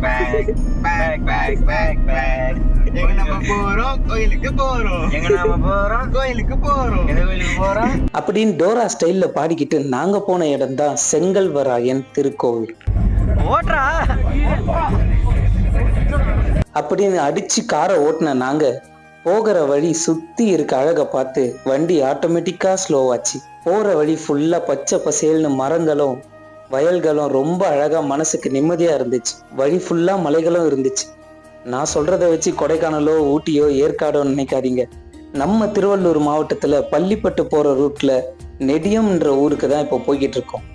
Pack pack pack pack pack எங்க நம்ம போறோம் கோயிலுக்கு போறோம் எங்க நாம போறோம் கோயிலுக்கு போறோம் எந்த கோயிலுக்கு போறோம் அப்படின்னு டோரா ஸ்டைல்ல பாடிக்கிட்டு நாங்க போன இடம் தான் செங்கல்வராயன் திருக்கோவில். ஓட்றா. அப்படின்னு அடிச்சு காரை ஓட்டின நாங்க போகிற வழி சுத்தி இருக்க அழக பார்த்து வண்டி ஆட்டோமேட்டிக்கா ஸ்லோவாச்சு போற வழி ஃபுல்லா பச்சை பசேல்னு மரங்களும் வயல்களும் ரொம்ப அழகா மனசுக்கு நிம்மதியா இருந்துச்சு. வழி ஃபுல்லா மலைகளும் இருந்துச்சு. நான் சொல்கிறத வச்சு கொடைக்கானலோ ஊட்டியோ ஏற்காடோ நினைக்காதீங்க. நம்ம திருவள்ளூர் மாவட்டத்துல பள்ளிப்பட்டு போற ரூட்ல நெடியம்ன்ற ஊருக்கு தான் இப்போ போய்கிட்டு இருக்கோம்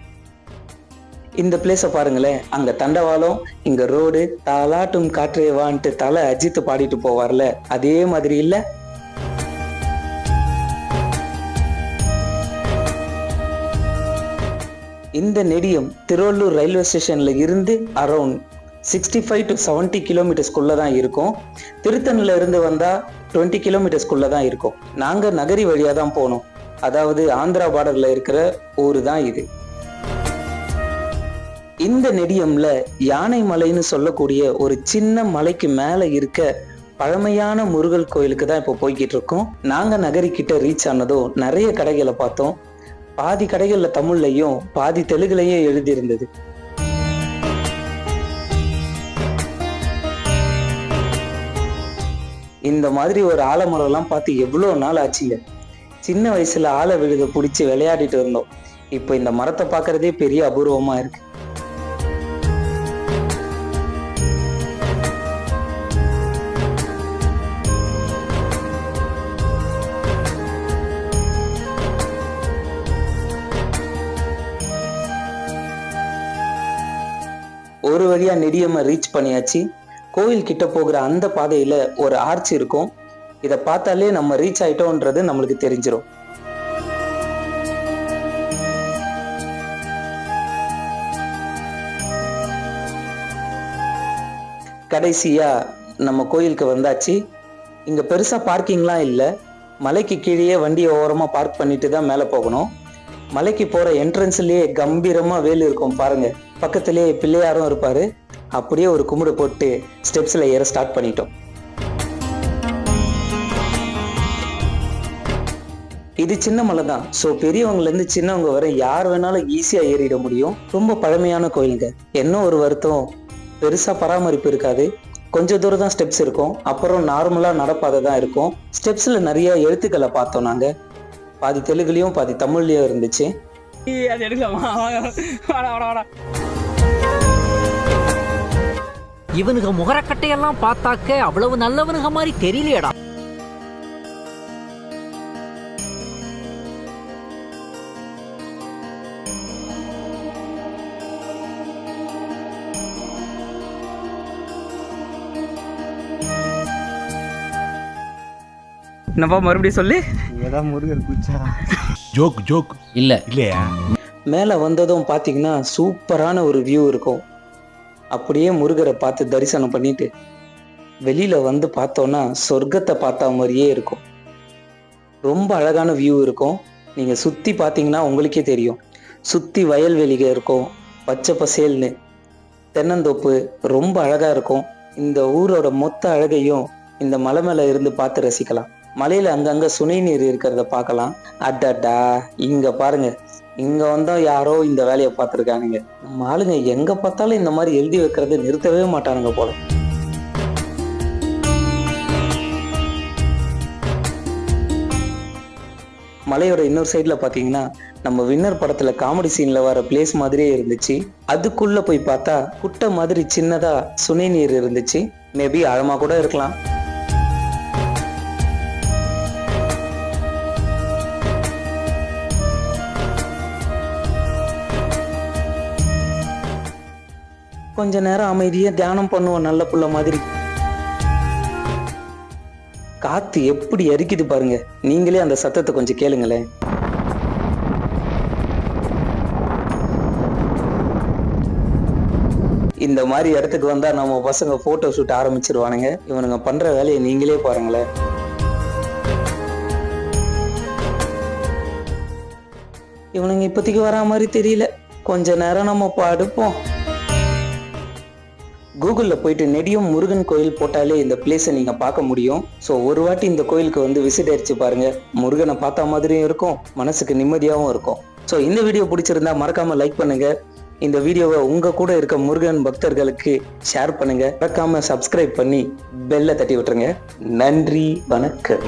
இந்த பிளேஸை பாருங்களேன். அங்க தண்டவாளம் இங்க ரோடு தாலாட்டும் காற்றே வான்ட்டு தலை அஜித்து பாடிட்டு போவார்ல. அதே மாதிரி இல்லை இந்த நெடியம் திருவள்ளூர் ரயில்வே ஸ்டேஷன்ல இருந்து around sixty five to seventy கிலோமீட்டர்ஸ்குள்ளே தான் இருக்கும். திருத்தணில இருந்து வந்தால் டுவெண்ட்டி கிலோமீட்டர்ஸ்குள்ளே தான் இருக்கும். நாங்கள் நகரி வழியாக தான் போனோம். அதாவது ஆந்திரா பார்டரில் இருக்கிற ஊர் தான் இது. இந்த நெடியம்ல யானை மலைன்னு சொல்லக்கூடிய ஒரு சின்ன மலைக்கு மேலே இருக்க பழமையான முருகல் கோயிலுக்கு தான் இப்போ போய்கிட்டு இருக்கோம். நாங்கள் நகரிக்கிட்ட ரீச் ஆனதும் நிறைய கடைகளை பார்த்தோம். பாதி கடைகள்ல தமிழ்லையும் பாதி தெலுங்குலையும் எழுதியிருந்தது. இந்த மாதிரி ஒரு ஆலமரம்லாம் பார்த்து எவ்வளோ நாள் ஆச்சுங்க. சின்ன வயசுல ஆல விழுத பிடிச்சி விளையாடிட்டு இருந்தோம். இப்போ இந்த மரத்தை பார்க்கறதே பெரிய அபூர்வமா இருக்கு. ஒரு வழியா நெடியம்மை ரீச் பண்ணியாச்சு. கோவில் கிட்ட போகிற அந்த பாதையில ஒரு ஆர்ச் இருக்கும். இதை பார்த்தாலே நம்ம ரீச் ஆயிட்டோன்றது நம்மளுக்கு தெரிஞ்சிடும் கடைசியா நம்ம கோயிலுக்கு வந்தாச்சு. இங்க பெருசா பார்க்கிங்லாம் இல்லை. மலைக்கு கீழேயே வண்டியை ஓரமா பார்க் பண்ணிட்டு தான் மேலே போகணும். மலைக்கு போற என்ட்ரன்ஸ்லயே கம்பீரமா வேல் இருக்கும் பாருங்க. பக்கத்திலேயே பிள்ளையாரும் இருப்பாரு. அப்படியே ஒரு கும்பிடு போட்டு ஸ்டெப்ஸ்ல ஏற ஸ்டார்ட் பண்ணிட்டோம். இது சின்ன மலை தான். ஸோ பெரியவங்கல இருந்து சின்னவங்க வரை யார் வேணாலும் ஈஸியா ஏறிட முடியும். ரொம்ப பழமையான கோயிலுங்க. என்ன ஒரு வருத்தம்? பெருசா பராமரிப்பு இருக்காது. கொஞ்சம் தூரம் தான் ஸ்டெப்ஸ் இருக்கும். அப்புறம் நார்மலா நடப்பாதை தான் இருக்கும். ஸ்டெப்ஸ்ல நிறைய எழுத்துக்களை பார்த்தோம் நாங்க. பாதி தெலுங்குலயும் பாதி தமிழ்லயும் இருந்துச்சு. அது எடுக்கலாமா? வாடா வாடா வாடா இவனுங்க முகரக்கட்டையெல்லாம் பார்த்தாக்க அவ்வளவு நல்லவனுங்க மாதிரி தெரியலையடா. என்னப்பா மறுபடியும் சொல்லு? ஏதாவது முருகர் குச்சா ஜோக் ஜோக். இல்ல. இல்லையா? மேலே வந்ததும் பார்த்தீங்கன்னா சூப்பரான ஒரு வியூ இருக்கும். அப்படியே முருகரை பார்த்து தரிசனம் பண்ணிட்டு வெளியில வந்து பார்த்தோன்னா சொர்க்கத்தை பார்த்த மாதிரியே இருக்கும். ரொம்ப அழகான வியூ இருக்கும். நீங்க சுத்தி பார்த்தீங்கன்னா உங்களுக்கே தெரியும். சுத்தி வயல்வெளிக இருக்கும் பச்சை பசேல்னு. தென்னந்தோப்பு ரொம்ப அழகா இருக்கும். இந்த ஊரோட மொத்த அழகையும் இந்த மலை மேல இருந்து பார்த்து ரசிக்கலாம். மலையில அங்கங்க சுனை நீர் இருக்கிறத பார்க்கலாம். அடடா இங்க பாருங்க. இங்க வந்தா யாரோ இந்த வேலையை பார்த்துருக்கானுங்க. நம்ம ஆளுங்க எங்க பார்த்தாலும் இந்த மாதிரி எழுதி வைக்கிறத நிறுத்தவே மாட்டானுங்க போல. மலையோட இன்னொரு சைடுல பாத்தீங்கன்னா நம்ம வின்னர் படத்துல காமெடி சீன்ல வர பிளேஸ் மாதிரியே இருந்துச்சு. அதுக்குள்ள போய் பார்த்தா குட்டை மாதிரி சின்னதா சுனை நீர் இருந்துச்சு. மேபி ஆழமா கூட இருக்கலாம். கொஞ்ச நேரம் அமைதியா தியானம் பண்ணுவோம் நல்ல புள்ள மாதிரி. காத்து எப்படி அரிக்குது பாருங்க. நீங்களே அந்த சத்தத்தை கொஞ்சம் கேளுங்களேன். இந்த மாதிரி இடத்துக்கு வந்தா நம்ம பசங்க போட்டோ ஷூட் ஆரம்பிச்சிருவானுங்க. இவனுங்க பண்ற வேலையை நீங்களே பாருங்களேன். இவனுங்க இப்போதைக்கு வரா மாதிரி தெரியல. கொஞ்ச நேரம் நம்ம படுப்போம். கூகுளில் போயிட்டு நெடியும் முருகன் கோயில் போட்டாலே இந்த பிளேஸை நீங்கள் பார்க்க முடியும். ஸோ ஒரு வாட்டி இந்த கோயிலுக்கு வந்து விசிட் அடிச்சு பாருங்க. முருகனை பார்த்த மாதிரியும் இருக்கும். மனசுக்கு நிம்மதியாகவும் இருக்கும். ஸோ இந்த வீடியோ பிடிச்சிருந்தா மறக்காம லைக் பண்ணுங்க. இந்த வீடியோவை உங்க கூட இருக்க முருகன் பக்தர்களுக்கு ஷேர் பண்ணுங்க. மறக்காம சப்ஸ்கிரைப் பண்ணி பெல்லை தட்டி விட்டுருங்க. நன்றி வணக்கம்.